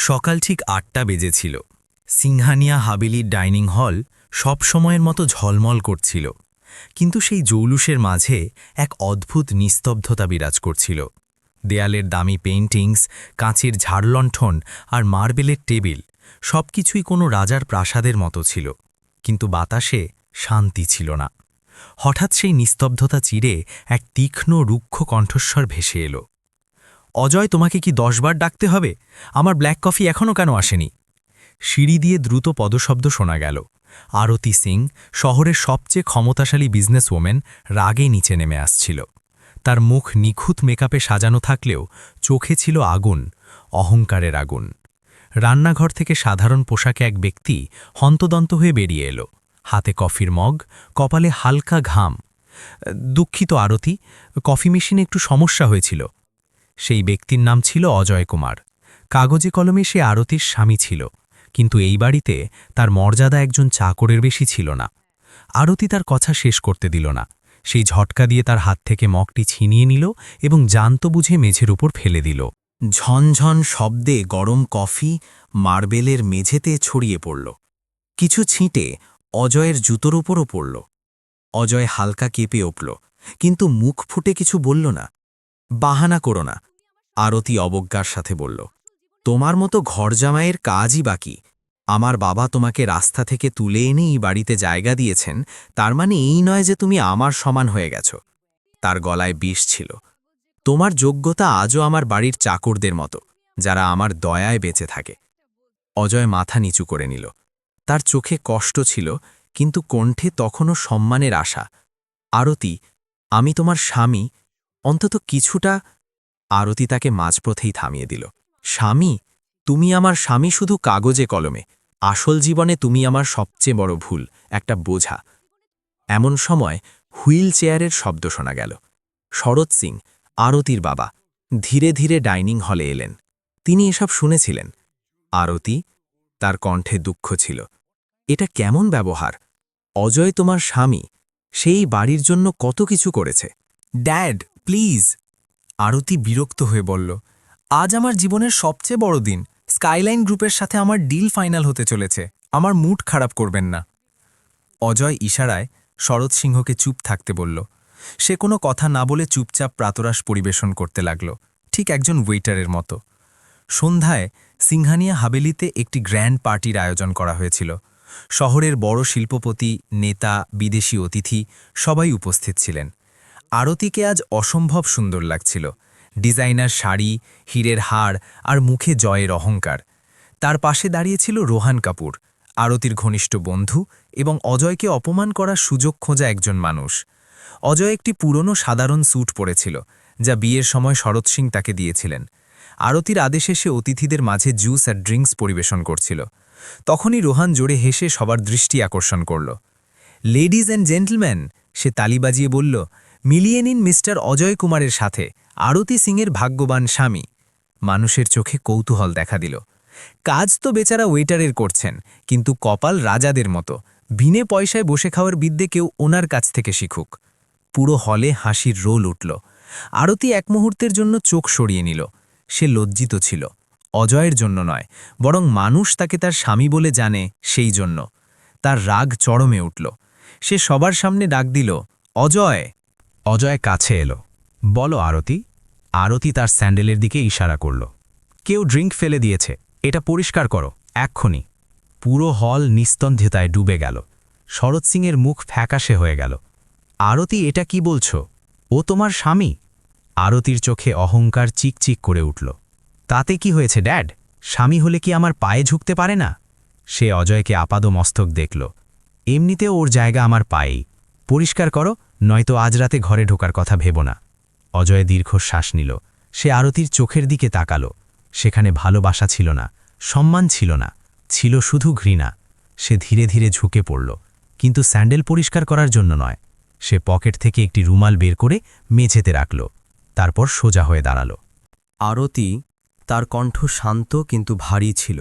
সকাল ঠিক আটটা বেজেছিল। সিংহানিয়া হাবেলির ডাইনিং হল সব সময়ের মতো ঝলমল করছিল। কিন্তু সেই জৌলুসের মাঝে এক অদ্ভুত নিস্তব্ধতা বিরাজ করছিল। দেয়ালের দামি পেইন্টিংস, কাঁচের ঝাড়লণ্ঠন আর মার্বেলের টেবিল সবকিছুই কোনো রাজার প্রাসাদের মতো ছিল। কিন্তু বাতাসে শান্তি ছিল না। হঠাৎ সেই নিস্তব্ধতা চিরে এক তীক্ষ্ণ রুক্ষ কণ্ঠস্বর ভেসে এলো। অজয়, তোমাকে কি দশবার ডাকতে হবে? আমার ব্ল্যাক কফি এখনও কেন আসেনি? সিঁড়ি দিয়ে দ্রুত পদশব্দ শোনা গেল। আরতি সিং, শহরের সবচেয়ে ক্ষমতাশালী বিজনেসওম্যান, রাগে নিচে নেমে আসছিল। তার মুখ নিখুঁত মেকআপে সাজানো থাকলেও চোখে ছিল আগুন, অহংকারের আগুন। রান্নাঘর থেকে সাধারণ পোশাকে এক ব্যক্তি হন্তদন্ত হয়ে বেরিয়ে এলো। হাতে কফির মগ, কপালে হালকা ঘাম। দুঃখিত আরতি, কফি মেশিনে একটু সমস্যা হয়েছিল। সেই ব্যক্তির নাম ছিল অজয় কুমার। কাগজে কলমে সে আরতির স্বামী ছিল, কিন্তু এই বাড়িতে তার মর্যাদা একজন চাকরের বেশি ছিল না। আরতি তার কথা শেষ করতে দিল না। সেই ঝটকা দিয়ে তার হাত থেকে মগটি ছিনিয়ে নিল এবং জান্ত বুঝে মেঝের উপর ফেলে দিল। ঝনঝন শব্দে গরম কফি মার্বেলের মেঝেতে ছড়িয়ে পড়ল। কিছু ছিঁটে অজয়ের জুতোর উপরও পড়ল। অজয় হালকা কেঁপে উঠল, কিন্তু মুখ ফুটে কিছু বলল না। বাহানা করো না। আরতি অবজ্ঞার সাথে বলল, তোমার মতো ঘরজামাইয়ের কাজই বাকি। আমার বাবা তোমাকে রাস্তা থেকে তুলে এনে এই বাড়িতে জায়গা দিয়েছেন, তার মানে এই নয় যে তুমি আমার সমান হয়ে গেছ। তার গলায় বিষ ছিল। তোমার যোগ্যতা আজও আমার বাড়ির চাকরদের মতো, যারা আমার দয়ায় বেঁচে থাকে। অজয় মাথা নিচু করে নিল। তার চোখে কষ্ট ছিল, কিন্তু কণ্ঠে তখনও সম্মানের আশা। আরতি, আমি তোমার স্বামী। অন্তত কিছুটা আরতি তাকে মাঝপথেই থামিয়ে দিল। স্বামী, তুমি আমার স্বামী শুধু কাগজে কলমে। আসল জীবনে তুমি আমার সবচেয়ে বড় ভুল, একটা বোঝা। এমন সময় হুইল চেয়ারের শব্দ শোনা গেল। শরৎ সিং, আরতির বাবা, ধীরে ধীরে ডাইনিং হলে এলেন। তিনি এসব শুনেছিলেন। আরতি, তার কণ্ঠে দুঃখ ছিল। এটা কেমন ব্যবহার? অজয় তোমার স্বামী, সেই বাড়ির জন্য কত কিছু করেছে। Dad, please. আরতি বিরক্ত হয়ে বলল, আজ আমার জীবনের সবচেয়ে বড় দিন। স্কাইলাইন গ্রুপের সাথে আমার ডিল ফাইনাল হতে চলেছে। আমার মুড খারাপ করবেন না। অজয় ইশারায় শরৎ সিংহকে চুপ থাকতে বলল। সে কোনো কথা না বলে চুপচাপ প্রাতরাস পরিবেশন করতে লাগল, ঠিক একজন ওয়েটারের মতো। সন্ধ্যায় সিংহানিয়া হাবেলিতে একটি গ্র্যান্ড পার্টির আয়োজন করা হয়েছিল। শহরের বড় শিল্পপতি, নেতা, বিদেশি অতিথি সবাই উপস্থিত ছিলেন। আরতিকে আজ অসম্ভব সুন্দর লাগছিল। ডিজাইনার শাড়ি, হীরের হাড় আর মুখে জয়ের অহংকার। তার পাশে দাঁড়িয়েছিল রোহান কাপুর, আরতির ঘনিষ্ঠ বন্ধু এবং অজয়কে অপমান করার সুযোগ খোঁজা একজন মানুষ। অজয় একটি পুরনো সাধারণ স্যুট পরেছিল, যা বিয়ের সময় শরৎ সিং তাকে দিয়েছিলেন। আরতির আদেশে সে অতিথিদের মাঝে জুস আর ড্রিঙ্কস পরিবেশন করছিল। তখনই রোহান জোরে হেসে সবার দৃষ্টি আকর্ষণ করল। লেডিজ অ্যান্ড জেন্টলম্যান, সে তালি বাজিয়ে বলল মিলিয়ে নিন মিস্টার অজয় কুমারের সাথে। আরতি সিংয়ের ভাগ্যবান স্বামী। মানুষের চোখে কৌতূহল দেখা দিল। কাজ তো বেচারা ওয়েটারের করছেন, কিন্তু কপাল রাজাদের মতো। বিনে পয়সায় বসে খাওয়ার বিদ্যে কেউ ওনার কাছ থেকে শিখুক। পুরো হলে হাসির রোল উঠল। আরতি এক মুহূর্তের জন্য চোখ সরিয়ে নিল। সে লজ্জিত ছিল। অজয়ের জন্য নয়, বরং মানুষ তাকে তার স্বামী বলে জানে সেই জন্য। তার রাগ চরমে উঠল। সে সবার সামনে ডাক দিল, অজয়! অজয় কাছে এলো। বলো, আরতি। আরতি তার স্যান্ডেলের দিকে ইশারা করল। কেউ ড্রিঙ্ক ফেলে দিয়েছে। এটা পরিষ্কার করো, এক্ষুনি। পুরো হল নিস্তন্ধতায় ডুবে গেল। শরৎ সিংয়ের মুখ ফ্যাকাশে হয়ে গেল। আরতি, এটা কি বলছো? ও তোমার স্বামী? আরতির চোখে অহংকার চিকচিক করে উঠল। তাতে কি হয়েছে, ড্যাড? স্বামী হলে কি আমার পায়ে ঝুঁকতে পারে না? সে অজয়কে আপাদ মস্তক দেখল। এমনিতে ওর জায়গা আমার পায়েই। পরিষ্কার করো নয়তো আজ রাতে ঘরে ঢোকার কথা ভেব না। অজয় দীর্ঘশ্বাস নিল। সে আরতির চোখের দিকে তাকালো। সেখানে ভালোবাসা ছিল না, সম্মান ছিল না, ছিল শুধু ঘৃণা। সে ধীরে ধীরে ঝুঁকে পড়ল, কিন্তু স্যান্ডেল পরিষ্কার করার জন্য নয়। সে পকেট থেকে একটি রুমাল বের করে মেঝেতে রাখল, তারপর সোজা হয়ে দাঁড়াল। আরতি, তার কণ্ঠ শান্ত কিন্তু ভারী ছিল।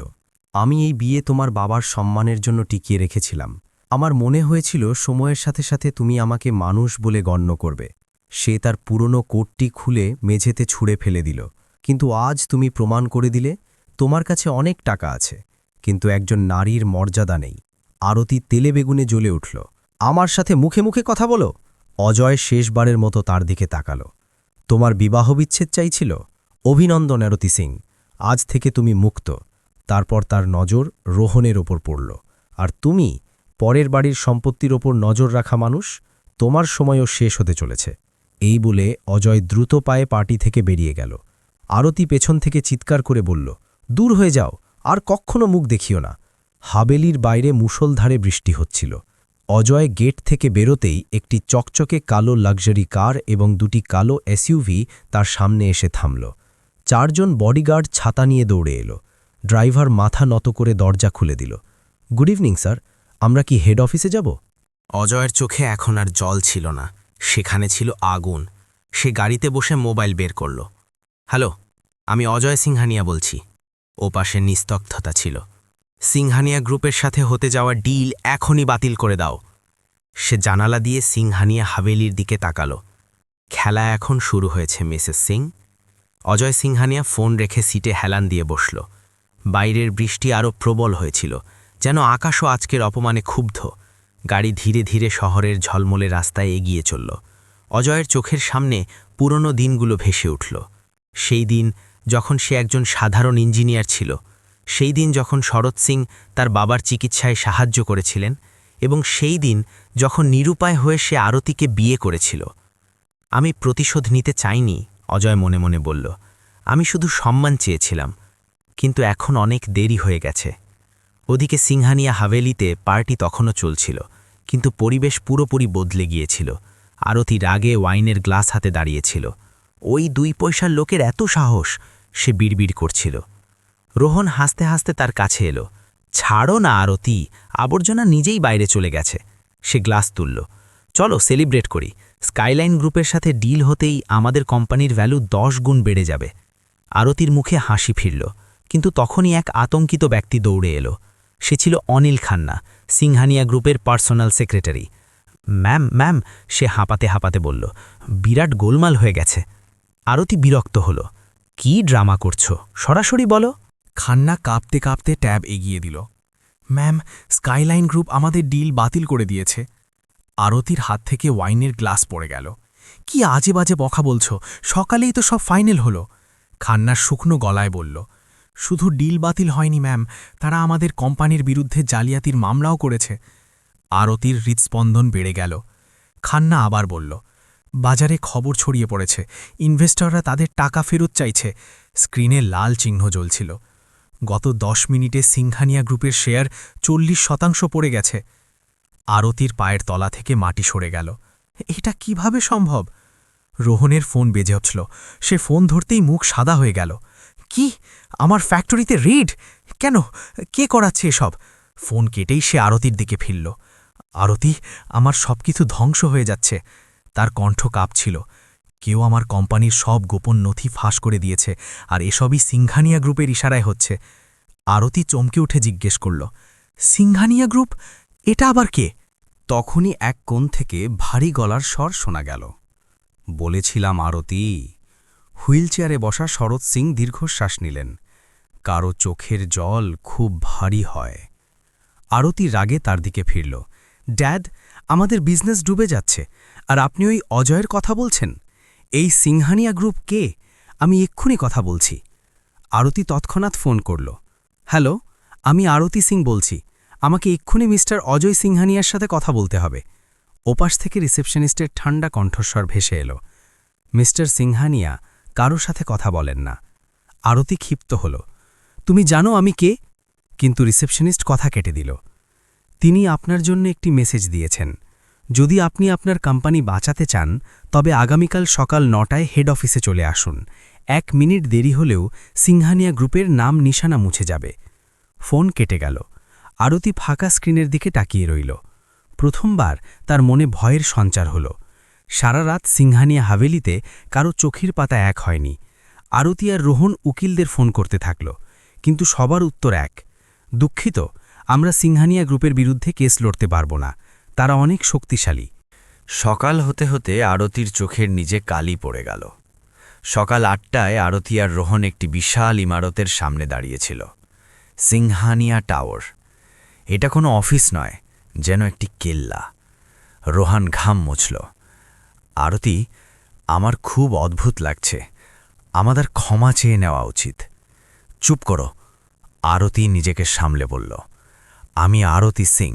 আমি এই বিয়ে তোমার বাবার সম্মানের জন্য টিকিয়ে রেখেছিলাম। আমার মনে হয়েছিল সময়ের সাথে সাথে তুমি আমাকে মানুষ বলে গণ্য করবে। সে তার পুরনো কোটটি খুলে মেঝেতে ছুঁড়ে ফেলে দিল। কিন্তু আজ তুমি প্রমাণ করে দিলে, তোমার কাছে অনেক টাকা আছে, কিন্তু একজন নারীর মর্যাদা নেই। আরতি তেলে বেগুনে জ্বলে উঠল। আমার সাথে মুখে মুখে কথা বলো। অজয় শেষবারের মতো তার দিকে তাকালো। তোমার বিবাহ বিচ্ছেদ চাইছিল? অভিনন্দন, আরতি সিং। আজ থেকে তুমি মুক্ত। তারপর তার নজর রোহনের ওপর পড়ল। আর তুমি পরের বাড়ির সম্পত্তির ওপর নজর রাখা মানুষ তোমার সময়ও শেষ হতে চলেছে। এই বলে অজয় দ্রুত পায়ে পার্টি থেকে বেরিয়ে গেল। আরতি পেছন থেকে চিৎকার করে বলল, দূর হয়ে যাও, আর কক্ষনো মুখ দেখিও না। হাবেলির বাইরে মুষলধারে বৃষ্টি হচ্ছিল। অজয় গেট থেকে বেরোতেই একটি চকচকে কালো লাক্সারি কার এবং দুটি কালো এসইউভি তার সামনে এসে থামল। চারজন বডিগার্ড ছাতা নিয়ে দৌড়ে এলো। ড্রাইভার মাথা নত করে দরজা খুলে দিল। Good evening, sir. আমরা কি হেড অফিসে যাব? অজয়ের চোখে এখন আর জল ছিল না। সেখানে ছিল আগুন। সে গাড়িতে বসে মোবাইল বের করল। হ্যালো, আমি অজয় সিংহানিয়া বলছি। ও পাশে নিস্তব্ধতা ছিল। সিংহানিয়া গ্রুপের সাথে হতে যাওয়া ডিল এখনই বাতিল করে দাও। সে জানালা দিয়ে সিংহানিয়া হাভেলির দিকে তাকালো। খেলা এখন শুরু হয়েছে, মিসেস সিং। অজয় সিংহানিয়া ফোন রেখে সিটে হেলান দিয়ে বসল। বাইরের বৃষ্টি আরও প্রবল হয়েছিল। যেন আকাশও আজকের অপমানে ক্ষুব্ধ। গাড়ি ধীরে ধীরে শহরের ঝলমলে রাস্তায় এগিয়ে চলল। অজয়ের চোখের সামনে পুরনো দিনগুলো ভেসে উঠল। সেই দিন যখন সে একজন সাধারণ ইঞ্জিনিয়ার ছিল, সেই দিন যখন শরৎ সিং তার বাবার চিকিৎসায় সাহায্য করেছিলেন এবং সেই দিন যখন নিরুপায় হয়ে সে আরতিকে বিয়ে করেছিল। আমি প্রতিশোধ নিতে চাইনি, অজয় মনে মনে বলল। আমি শুধু সম্মান চেয়েছিলাম, কিন্তু এখন অনেক দেরি হয়ে গেছে। ওদিকে সিংহানিয়া হাভেলিতে পার্টি তখনও চলছিল, কিন্তু পরিবেশ পুরোপুরি বদলে গিয়েছিল। আরতি রাগে ওয়াইনের গ্লাস হাতে দাঁড়িয়েছিল। ওই দুই পয়সার লোকের এত সাহস, সে বিড়বিড় করছিল। রোহন হাসতে হাসতে তার কাছে এলো। ছাড়ো না, আরতি, আবর্জনা নিজেই বাইরে চলে গেছে। সে গ্লাস তুলল। চলো, সেলিব্রেট করি। স্কাইলাইন গ্রুপের সাথে ডিল হতেই আমাদের কোম্পানির ভ্যালু দশ গুণ বেড়ে যাবে। আরতির মুখে হাসি ফিরল, কিন্তু তখনই এক আতঙ্কিত ব্যক্তি দৌড়ে এলো। সে ছিল অনিল খান্না, সিংহানিয়া গ্রুপের পার্সোনাল সেক্রেটারি। ম্যাম ম্যাম, সে হাঁপাতে হাঁপাতে বলল, বিরাট গোলমাল হয়ে গেছে। আরতি বিরক্ত হল, কি ড্রামা করছ? সরাসরি বলো। খান্না কাঁপতে কাঁপতে ট্যাব এগিয়ে দিল, ম্যাম, স্কাইলাইন গ্রুপ আমাদের ডিল বাতিল করে দিয়েছে। আরতির হাত থেকে ওয়াইনের গ্লাস পড়ে গেল, কি আজে বাজে বখা বলছো? সকালেই তো সব ফাইনাল হলো। খান্নার শুকনো গলায় বলল শুধু ডিল বাতিল হয়নি, ম্যাম। তারা আমাদের কোম্পানির বিরুদ্ধে জালিয়াতির মামলাও করেছে। আরতির হৃৎস্পন্দন বেড়ে গেল। খান্না আবার বলল, বাজারে খবর ছড়িয়ে পড়েছে। ইনভেস্টররা তাদের টাকা ফেরত চাইছে। স্ক্রিনে লাল চিহ্ন জ্বলছিল। গত দশ মিনিটে সিংহানিয়া গ্রুপের শেয়ার চল্লিশ শতাংশ পড়ে গেছে। আরতির পায়ের তলা থেকে মাটি সরে গেল। এটা কীভাবে সম্ভব? রোহনের ফোন বেজে উঠল। সে ফোন ধরতেই মুখ সাদা হয়ে গেল। কি? আমার ফ্যাক্টরিতে রেড? কেন? কে করাচ্ছে এসব? ফোন কেটেই সে আরতির দিকে ফিরল। আরতি, আমার সব কিছু ধ্বংস হয়ে যাচ্ছে। তার কণ্ঠ কাঁপছিল। কেউ আমার কোম্পানির সব গোপন নথি ফাঁস করে দিয়েছে আর এসবই সিংঘানিয়া গ্রুপের ইশারায় হচ্ছে। আরতি চমকে উঠে জিজ্ঞেস করল সিংঘানিয়া গ্রুপ? এটা আবার কে? তখনই এক কোণ থেকে ভারী গলার স্বর শোনা গেল। বলেছিলাম আরতি হুইলচেয়ারে বসা শরৎ সিং দীর্ঘশ্বাস নিলেন। কারও চোখের জল খুব ভারী হয়। আরতি রাগে তার দিকে ফিরল। ড্যাড, আমাদের বিজনেস ডুবে যাচ্ছে, আর আপনি ওই অজয়ের কথা বলছেন? এই সিংহানিয়া গ্রুপ কে? আমি এক্ষুনি কথা বলছি। আরতি তৎক্ষণাৎ ফোন করল। হ্যালো, আমি আরতি সিং বলছি। আমাকে এক্ষুনি মিস্টার অজয় সিংহানিয়ার সাথে কথা বলতে হবে। ওপাশ থেকে রিসেপশনিস্টের ঠান্ডা কণ্ঠস্বর ভেসে এলো। মিস্টার সিংহানিয়া কারও সাথে কথা বলেন না। আরতি ক্ষিপ্ত হল। তুমি জানো আমি কে? কিন্তু রিসেপশনিস্ট কথা কেটে দিল। তিনি আপনার জন্য একটি মেসেজ দিয়েছেন। যদি আপনি আপনার কোম্পানি বাঁচাতে চান, তবে আগামীকাল সকাল নটায় হেড অফিসে চলে আসুন। এক মিনিট দেরি হলেও সিংহানিয়া গ্রুপের নাম নিশানা মুছে যাবে। ফোন কেটে গেল। আরতি ফাঁকা স্ক্রিনের দিকে তাকিয়ে রইল। প্রথমবার তার মনে ভয়ের সঞ্চার হল। সারা রাত সিংহানিয়া হাভেলিতে কারও চোখের পাতা এক হয়নি। আরতি আর রোহন উকিলদের ফোন করতে থাকল, কিন্তু সবার উত্তর এক। দুঃখিত, আমরা সিংহানিয়া গ্রুপের বিরুদ্ধে কেস লড়তে পারব না, তারা অনেক শক্তিশালী। সকাল হতে হতে আরতির চোখের নিচে কালি পড়ে গেল। সকাল আটটায় আরতি আর রোহন একটি বিশাল ইমারতের সামনে দাঁড়িয়েছিল। সিংহানিয়া টাওয়ার। এটা কোনো অফিস নয়, যেন একটি কেল্লা। রোহান ঘাম মুছল। আরতি আমার খুব অদ্ভুত লাগছে। আমাদের ক্ষমা চেয়ে নেওয়া উচিত। চুপ করো। আরতি নিজেকে সামলে বলল, আমি আরতি সিং।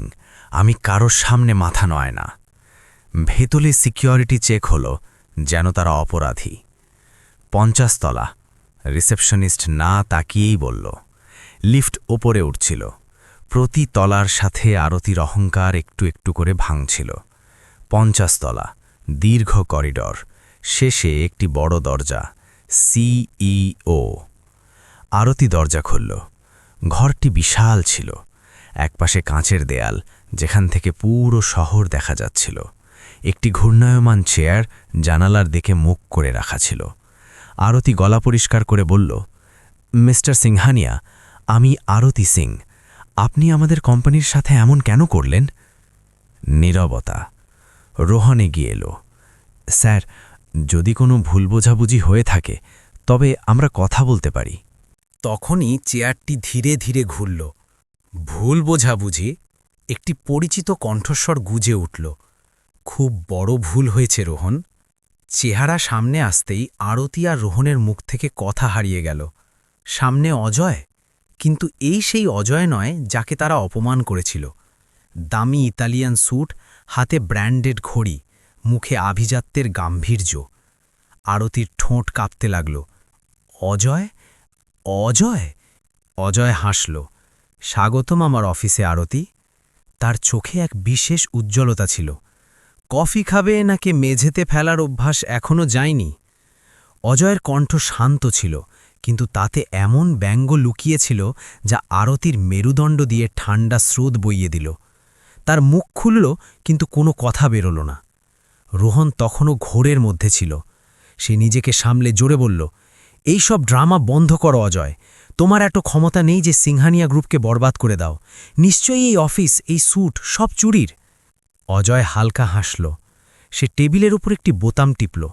আমি কারোর সামনে মাথা নয় না। ভেতলে সিকিউরিটি চেক হলো যেন তারা অপরাধী। পঞ্চাশতলা রিসেপশনিস্ট না তাকিয়েই বলল। লিফট ওপরে উঠছিল। প্রতি তলার সাথে আরতির অহংকার একটু একটু করে ভাঙছিল। পঞ্চাশতলা দীর্ঘ করিডর। শেষে একটি বড় দরজা সিইও আরতি দরজা খুলল। ঘরটি বিশাল ছিল। একপাশে কাঁচের দেয়াল, যেখান থেকে পুরো শহর দেখা যাচ্ছিল। একটি ঘূর্ণায়মান চেয়ার জানালার দিকে মুখ করে রাখা ছিল। আরতি গলা পরিষ্কার করে বলল, মিস্টার সিংহানিয়া, আমি আরতি সিং। আপনি আমাদের কোম্পানির সাথে এমন কেন করলেন? নীরবতা। রোহন এগিয়ে এলো। স্যার, যদি কোনো ভুল বোঝাবুঝি হয়ে থাকে, তবে আমরা কথা বলতে পারি। তখনই চেয়ারটি ধীরে ধীরে ঘুরল। ভুল বোঝাবুঝি, একটি পরিচিত কণ্ঠস্বর গুজে উঠল। খুব বড় ভুল হয়েছে, রোহন। চেহারা সামনে আসতেই আরতি আর রোহনের মুখ থেকে কথা হারিয়ে গেল। সামনে অজয়? কিন্তু এই সেই অজয় নয়, যাকে তারা অপমান করেছিল। দামি ইতালিয়ান স্যুট, হাতে ব্র্যান্ডেড ঘড়ি, মুখে আভিজাত্যের গাম্ভীর্য। আরতির ঠোঁট কাঁপতে লাগল। অজয়? অজয়? অজয় হাসল। স্বাগতম আমার অফিসে, আরতি। তার চোখে এক বিশেষ উজ্জ্বলতা ছিল। কফি খাবে নাকি মেঝেতে ফেলার অভ্যাস এখনও যায়নি? অজয়ের কণ্ঠ শান্ত ছিল, কিন্তু তাতে এমন ব্যঙ্গ লুকিয়েছিল যা আরতির মেরুদণ্ড দিয়ে ঠান্ডা স্রোত বইয়ে দিল। তার মুখ খুলল, কিন্তু কোনো কথা বেরোল না। রোহন তখনও ঘোরের মধ্যে ছিল। সে নিজেকে সামলে জোরে বলল, এই সব ড্রামা বন্ধ করো, অজয়। তোমার এত ক্ষমতা নেই যে সিংহানিয়া গ্রুপকে বরবাদ করে দাও। নিশ্চয়ই এই অফিস, এই স্যুট, সব চুরির। অজয় হালকা হাসল। সে টেবিলের উপর একটি বোতাম টিপল।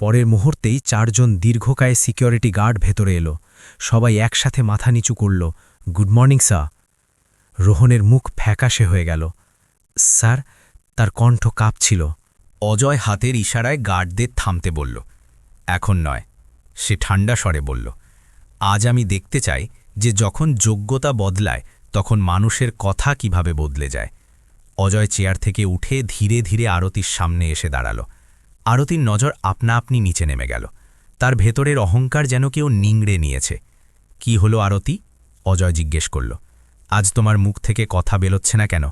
পরের মুহূর্তেই চারজন দীর্ঘকায়ে সিকিউরিটি গার্ড ভেতরে এলো। সবাই একসাথে মাথা নিচু করল, গুড মর্নিং, স্যার। রোহনের মুখ ফ্যাকাশে হয়ে গেল। স্যার, তার কণ্ঠ কাঁপছিল। অজয় হাতের ইশারায় গার্ডদের থামতে বলল। এখন নয়, সে ঠান্ডা স্বরে বলল, আজ আমি দেখতে চাই যে যখন যোগ্যতা বদলায়, তখন মানুষের কথা কীভাবে বদলে যায়। অজয় চেয়ার থেকে উঠে ধীরে ধীরে আরতির সামনে এসে দাঁড়াল। আরতির নজর আপনা আপনি নিচে নেমে গেল। তার ভেতরের অহংকার যেন কেউ নিংড়ে নিয়েছে। কি হলো আরতি? অজয় জিজ্ঞেস করল। আজ তোমার মুখ থেকে কথা বেরোচ্ছে না কেন?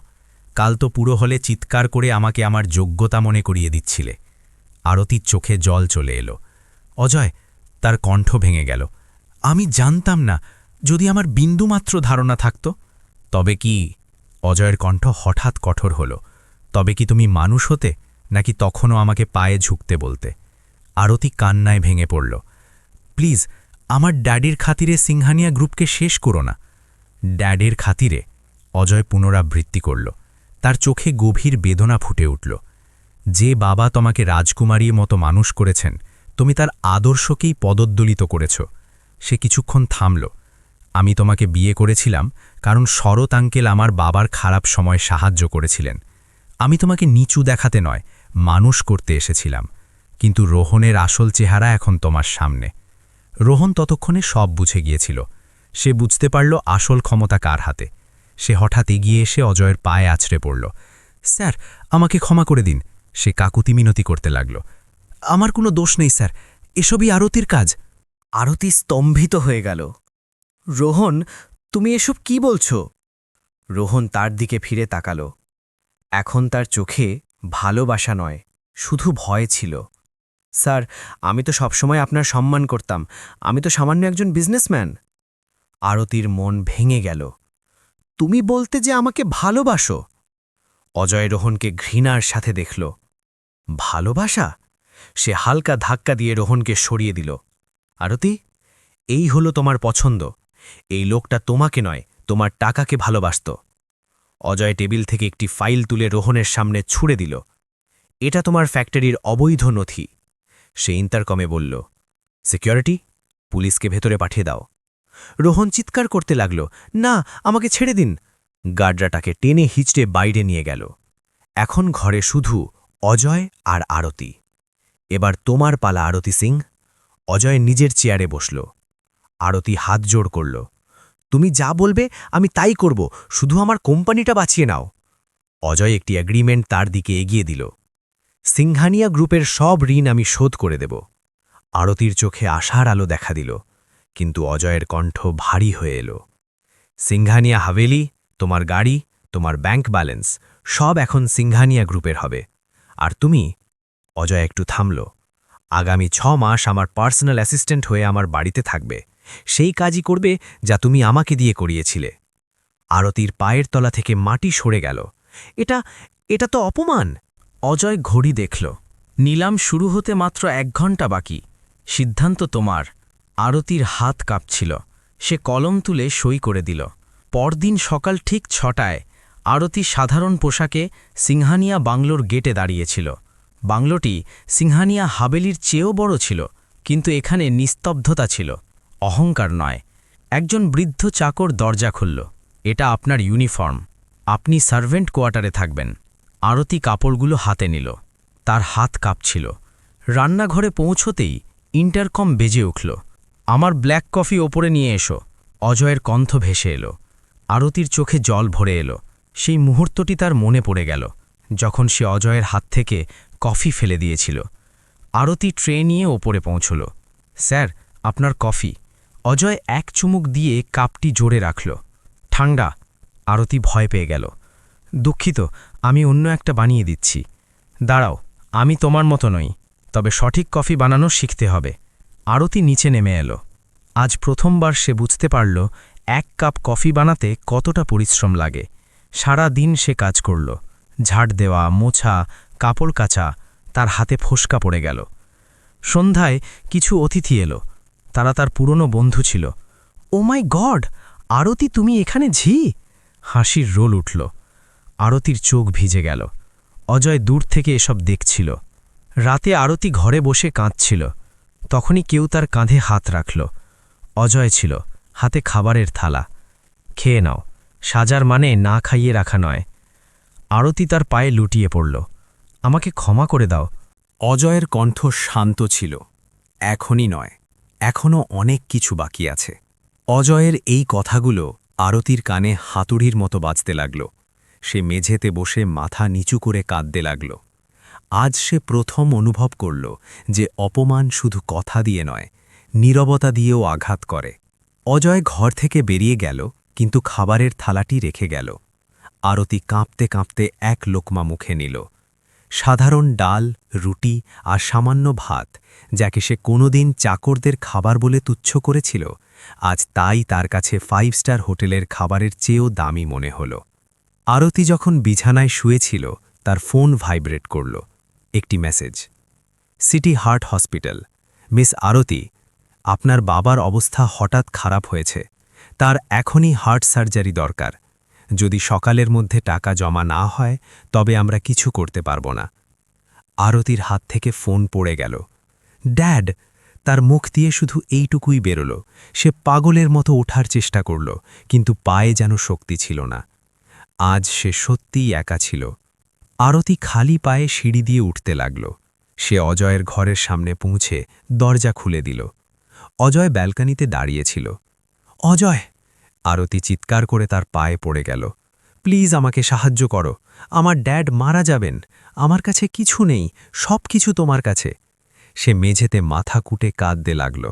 কাল তো পুরো হলে চিৎকার করে আমাকে আমার যোগ্যতা মনে করিয়ে দিচ্ছিলে। আরতির চোখে জল চলে এলো। অজয়, তার কণ্ঠ ভেঙে গেল। আমি জানতাম না, যদি আমার বিন্দুমাত্র ধারণা থাকত। তবে কি অজয়ের কণ্ঠ হঠাৎ কঠোর হল? তবে কি তুমি মানুষ হতে, নাকি তখনও আমাকে পায়ে ঝুঁকতে বলতে? আরতি কান্নায় ভেঙে পড়ল। প্লিজ, আমার ড্যাডির খাতিরে সিংহানিয়া গ্রুপকে শেষ করো না। ড্যাডের খাতিরে অজয় পুনরাবৃত্তি করল। তার চোখে গভীর বেদনা ফুটে উঠল। যে বাবা তোমাকে রাজকুমারীর মতো মানুষ করেছেন, তুমি তার আদর্শকেই পদদ্দলিত করেছ। সে কিছুক্ষণ থামল। আমি তোমাকে বিয়ে করেছিলাম কারণ শরৎ আঙ্কেল আমার বাবার খারাপ সময় সাহায্য করেছিলেন। আমি তোমাকে নিচু দেখাতে নয়, মানুষ করতে এসেছিলাম। কিন্তু রোহনের আসল চেহারা এখন তোমার সামনে। রোহন ততক্ষণে সব বুঝে গিয়েছিল। সে বুঝতে পারল আসল ক্ষমতা কার হাতে। সে হঠাৎ এগিয়ে এসে অজয়ের পায়ে আছড়ে পড়ল। স্যার, আমাকে ক্ষমা করে দিন। সে কাকুতি মিনতি করতে লাগল। আমার কোনো দোষ নেই, স্যার। এসবই আরতির কাজ। আরতি স্তম্ভিত হয়ে গেল। রোহন, তুমি এসব কি বলছো? রোহন তার দিকে ফিরে তাকাল। এখন তার চোখে ভালোবাসা নয়, শুধু ভয় ছিল। স্যার, আমি তো সবসময় আপনার সম্মান করতাম। আমি তো সামান্য একজন বিজনেসম্যান। আরতির মন ভেঙে গেল। তুমি বলতে যে আমাকে ভালোবাসো? অজয় রোহনকে ঘৃণার সাথে দেখল। ভালোবাসা? সে হালকা ধাক্কা দিয়ে রোহনকে সরিয়ে দিল। আরতি, এই হলো তোমার পছন্দ। এই লোকটা তোমাকে নয়, তোমার টাকাকে ভালোবাসত। অজয় টেবিল থেকে একটি ফাইল তুলে রোহনের সামনে ছুড়ে দিল। এটা তোমার ফ্যাক্টরির অবৈধ নথি। সে ইন্টারকমে বলল, সিকিউরিটি, পুলিশকে ভেতরে পাঠিয়ে দাও। রোহন চিৎকার করতে লাগল, না, আমাকে ছেড়ে দিন। গার্ডরাটাকে টেনে হিচড়ে বাইরে নিয়ে গেল। এখন ঘরে শুধু অজয় আর আরতি। এবার তোমার পালা আরতি সিং। অজয় নিজের চেয়ারে বসল। আরতি হাত জোড় করল, তুমি যা বলবে, আমি তাই করব, শুধু আমার কোম্পানিটা বাঁচিয়ে নাও। অজয় একটি অ্যাগ্রিমেন্ট তার দিকে এগিয়ে দিল। সিংহানিয়া গ্রুপের সব ঋণ আমি শোধ করে দেব। আরতির চোখে আশার আলো দেখা দিল। কিন্তু অজয়ের কণ্ঠ ভারী হয়ে এলো। সিংহানিয়া হাভেলি, তোমার গাড়ি, তোমার ব্যাংক ব্যালেন্স, সব এখন সিংহানিয়া গ্রুপের হবে। আর তুমি? অজয় একটু থামল। আগামী ছ মাস আমার পার্সোনাল অ্যাসিস্ট্যান্ট হয়ে আমার বাড়িতে থাকবে। সেই কাজই করবে যা তুমি আমাকে দিয়ে করিয়েছিলে। আরতির পায়ের তলা থেকে মাটি সরে গেল। এটা এটা তো অপমান! অজয় ঘড়ি দেখল। নিলাম শুরু হতে মাত্র এক ঘণ্টা বাকি। সিদ্ধান্ত তোমার। আরতির হাত কাঁপছিল। সে কলম তুলে সই করে দিল। পরদিন সকাল ঠিক ছটায় আরতি সাধারণ পোশাকে সিংহানিয়া বাংলোর গেটে দাঁড়িয়েছিল। বাংলোটি সিংহানিয়া হাবেলির চেয়েও বড় ছিল, কিন্তু এখানে নিস্তব্ধতা ছিল। অহংকার নয়। একজন বৃদ্ধ চাকর দরজা খুলল। এটা আপনার ইউনিফর্ম। আপনি সার্ভেন্ট কোয়ার্টারে থাকবেন। আরতি কাপড়গুলো হাতে নিল। তার হাত কাঁপছিল। রান্নাঘরে পৌঁছতেই ইন্টারকম বেজে উঠল। আমার ব্ল্যাক কফি ওপরে নিয়ে এসো। অজয়ের কণ্ঠ ভেসে এলো। আরতির চোখে জল ভরে এলো। সেই মুহূর্তটি তার মনে পড়ে গেল, যখন সে অজয়ের হাত থেকে কফি ফেলে দিয়েছিল। আরতি ট্রে নিয়ে ওপরে পৌঁছল। স্যার, আপনার কফি। অজয় এক চুমুক দিয়ে কাপটি জোরে রাখল। ঠান্ডা আরতি ভয় পেয়ে গেল। দুঃখিত, আমি অন্য একটা বানিয়ে দিচ্ছি। দাঁড়াও, আমি তোমার মতো নই, তবে সঠিক কফি বানানো শিখতে হবে। আরতি নিচে নেমে এলো। আজ প্রথমবার সে বুঝতে পারল, এক কাপ কফি বানাতে কতটা পরিশ্রম লাগে। সারা দিন সে কাজ করল। ঝাড় দেওয়া, মোছা, কাপড় কাচা, তার হাতে ফোসকা পড়ে গেল। সন্ধ্যায় কিছু অতিথি এলো। তারা তার পুরনো বন্ধু ছিল। ও মাই গড, আরতি তুমি এখানে ঝি? হাসির রোল উঠল। আরতির চোখ ভিজে গেল। অজয় দূর থেকে এসব দেখছিল। রাতে আরতি ঘরে বসে কাঁদছিল। তখনই কেউ তার কাঁধে হাত রাখল। অজয় ছিল, হাতে খাবারের থালা। খেয়ে নাও, সাজার মানে না খাইয়ে রাখা নয়। আরতি তার পায়ে লুটিয়ে পড়ল। আমাকে ক্ষমা করে দাও। অজয়ের কণ্ঠ শান্ত ছিল। এখনই নয়, এখনও অনেক কিছু বাকি আছে। অজয়ের এই কথাগুলো আরতির কানে হাতুড়ির মতো বাজতে লাগল। সে মেঝেতে বসে মাথা নিচু করে কাঁদতে লাগল। আজ সে প্রথম অনুভব করল যে অপমান শুধু কথা দিয়ে নয়, নীরবতা দিয়েও আঘাত করে। অজয় ঘর থেকে বেরিয়ে গেল, কিন্তু খাবারের থালাটি রেখে গেল। আরতি কাঁপতে কাঁপতে এক লোকমা মুখে নিল। সাধারণ ডাল, রুটি আর সামান্য ভাত, যাকে সে কোনোদিন চাকরদের খাবার বলে তুচ্ছ করেছিল, আজ তাই তার কাছে ফাইভ স্টার হোটেলের খাবারের চেয়েও দামি মনে হল। আরতি যখন বিছানায় শুয়েছিল, তার ফোন ভাইব্রেট করল। একটি message. City heart hospital. Miss Arati, আপনার বাবার অবস্থা হঠাৎ খারাপ হয়েছে। তার এখনই হার্ট সার্জারি দরকার। যদি সকালের মধ্যে টাকা জমা না হয়, তবে আমরা কিছু করতে পারব না। আরতির হাত থেকে ফোন পড়ে গেল। ড্যাড, তার মুখ দিয়ে শুধু এইটুকুই বেরোল। সে পাগলের মতো ওঠার চেষ্টা করল, কিন্তু পায়ে যেন শক্তি ছিল না। আজ সে সত্যিই একা ছিল। আরতি খালি পায়ে সিঁড়ি দিয়ে উঠতে লাগল। সে অজয়ের ঘরের সামনে পৌঁছে দরজা খুলে দিল। অজয় ব্যালকানিতে দাঁড়িয়েছিল। অজয়! আরতি চিৎকার করে তার পায়ে পড়ে গেল। প্লিজ আমাকে সাহায্য করো। আমার ড্যাড মারা যাবেন। আমার কাছে কিছু নেই। সব কিছু তোমার কাছে। সে মেঝেতে মাথা কুটে কাঁদতে লাগল।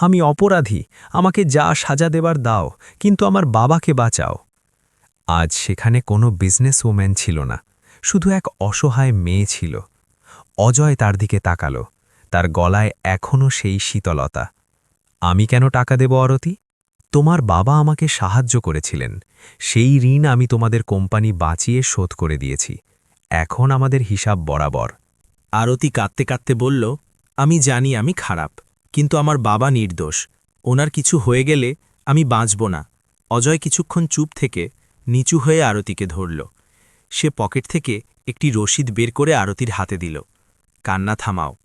আমি অপরাধী। আমাকে যা সাজা দেবার দাও। কিন্তু আমার বাবাকে বাঁচাও। আজ সেখানে কোনো বিজনেস ওম্যান ছিল না। শুধু এক অসহায় মেয়ে ছিল। অজয় তার দিকে তাকাল। তার গলায় এখনও সেই শীতলতা। আমি কেন টাকা দেব অরতি তোমার বাবা আমাকে সাহায্য করেছিলেন। সেই ঋণ আমি তোমাদের কোম্পানি বাঁচিয়ে শোধ করে দিয়েছি। এখন আমাদের হিসাব বরাবর। আরতি কাঁদতে কাঁদতে বলল, আমি জানি আমি খারাপ, কিন্তু আমার বাবা নির্দোষ। ওনার কিছু হয়ে গেলে আমি বাঁচব না। অজয় কিছুক্ষণ চুপ থেকে নিচু হয়ে আরতিকে ধরল। সে পকেট থেকে একটি রসিদ বের করে আরতির হাতে দিল। কান্না থামাও।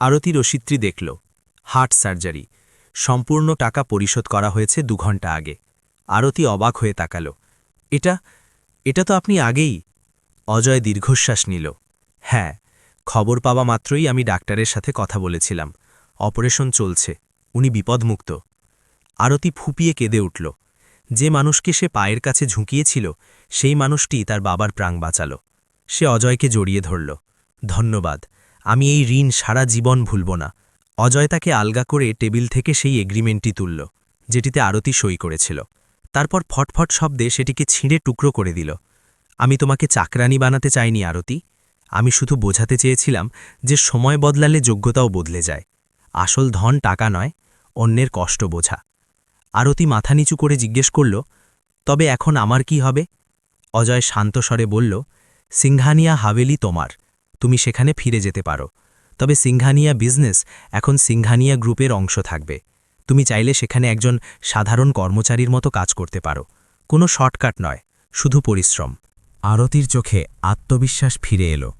আরতি রসিদটি দেখল। Heart surgery. সম্পূর্ণ টাকা পরিশোধ করা হয়েছে দু ঘণ্টা আগে। আরতি অবাক হয়ে তাকাল। এটা এটা তো আপনি আগেই। অজয় দীর্ঘশ্বাস নিল। হ্যাঁ খবর পাওয়া মাত্রই আমি ডাক্তারের সাথে কথা বলেছিলাম। অপারেশন চলছে। উনি বিপদমুক্ত। আরতি ফুপিয়ে কেঁদে উঠল। যে মানুষকে সে পায়ের কাছে ঝুঁকিয়েছিল, সেই মানুষটি তার বাবার প্রাণ বাঁচাল। সে অজয়কে জড়িয়ে ধরল। ধন্যবাদ, আমি এই ঋণ সারা জীবন ভুলব না। অজয় তাকে আলগা করে টেবিল থেকে সেই এগ্রিমেন্টটি তুলল, যেটিতে আরতি সই করেছিল। তারপর ফটফট শব্দে সেটিকে ছিঁড়ে টুকরো করে দিল। আমি তোমাকে চাকরানি বানাতে চাইনি, আরতি। আমি শুধু বোঝাতে চেয়েছিলাম যে সময় বদলালে যোগ্যতাও বদলে যায়। আসল ধন টাকা নয়, অন্যের কষ্ট বোঝা। আরতি মাথা নিচু করে জিজ্ঞেস করল, তবে এখন আমার কি হবে? অজয় শান্ত স্বরে বলল, সিংহানিয়া হাভেলি তোমার, তুমি সেখানে ফিরে যেতে পারো। তবে সিংহানিয়া বিজনেস এখন সিংহানিয়া গ্রুপের অংশ থাকবে। তুমি চাইলে সেখানে একজন সাধারণ কর্মচারীর মতো কাজ করতে পারো। কোনো শর্টকাট নয়, শুধু পরিশ্রম। আরতির চোখে আত্মবিশ্বাস ফিরে এলো।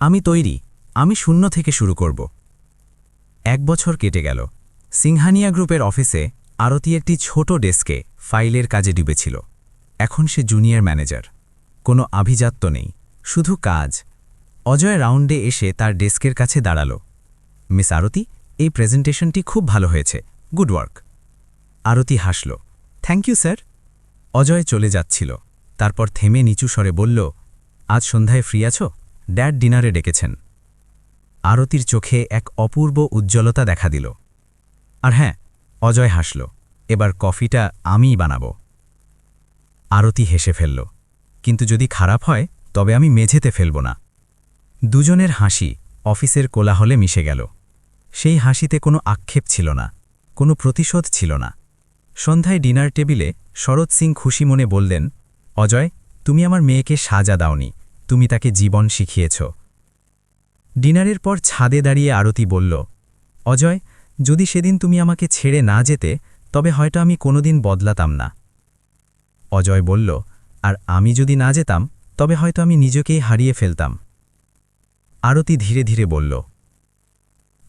আমি তৈরি, আমি শূন্য থেকে শুরু করব। এক বছর কেটে গেল। সিংহানিয়া গ্রুপের অফিসে আরতি একটি ছোট ডেস্কে ফাইলের কাজে ডুবেছিল। এখন সে জুনিয়র ম্যানেজার। কোনো আভিজাত্য নেই, শুধু কাজ। অজয় রাউন্ডে এসে তার ডেস্কের কাছে দাঁড়াল। মিস আরতি, এই প্রেজেন্টেশনটি খুব ভালো হয়েছে। Good work. আরতি হাসল। Thank you, sir. অজয় চলে যাচ্ছিল। তারপর থেমে নিচু স্বরে বলল, আজ সন্ধ্যায় ফ্রি আছো? ড্যাড ডিনারে ডেকেছেন। আরতির চোখে এক অপূর্ব উজ্জ্বলতা দেখা দিল। আর হ্যাঁ অজয় হাসল, এবার কফিটা আমিই বানাব। আরতি হেসে ফেলল, কিন্তু যদি খারাপ হয়, তবে আমি মেঝেতে ফেলব না। দুজনের হাসি অফিসের কোলাহলে মিশে গেল। সেই হাসিতে কোনো আক্ষেপ ছিল না, কোনো প্রতিশোধ ছিল না। সন্ধ্যায় ডিনার টেবিলে শরৎ সিং খুশি মনে বললেন, অজয়, তুমি আমার মেয়েকে সাজা দাওনি, তুমি তাকে জীবন শিখিয়েছ। ডিনারের পর ছাদে দাঁড়িয়ে আরতি বলল, অজয় যদি সেদিন তুমি আমাকে ছেড়ে না যেতে, তবে হয়তো আমি কোনোদিন বদলাতাম না। অজয় বলল, আর আমি যদি না যেতাম, তবে হয়তো আমি নিজেকেই হারিয়ে ফেলতাম। আরতি ধীরে ধীরে বলল,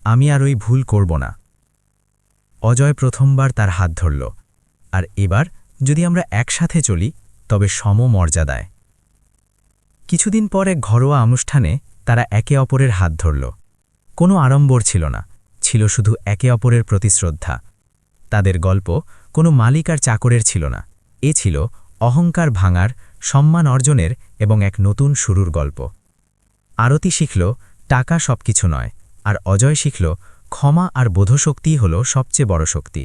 আমি আর ওই ভুল করব না। অজয় প্রথমবার তার হাত ধরল, আর এবার যদি আমরা একসাথে চলি, তবে সমমর্যাদায়। কিছুদিন পর এক ঘরোয়া অনুষ্ঠানে তারা একে অপরের হাত ধরল। কোনো আড়ম্বর ছিল না। ছিল শুধু একে অপরের প্রতি শ্রদ্ধা। তাদের গল্প কোনো মালিক আর চাকরের ছিল না। এ ছিল অহংকার ভাঙার, সম্মান অর্জনের এবং এক নতুন শুরুর গল্প। আরতি শিখল, টাকা সবকিছু নয়, আর অজয় শিখল, ক্ষমা আর বোধশক্তিই হল সবচেয়ে বড় শক্তি।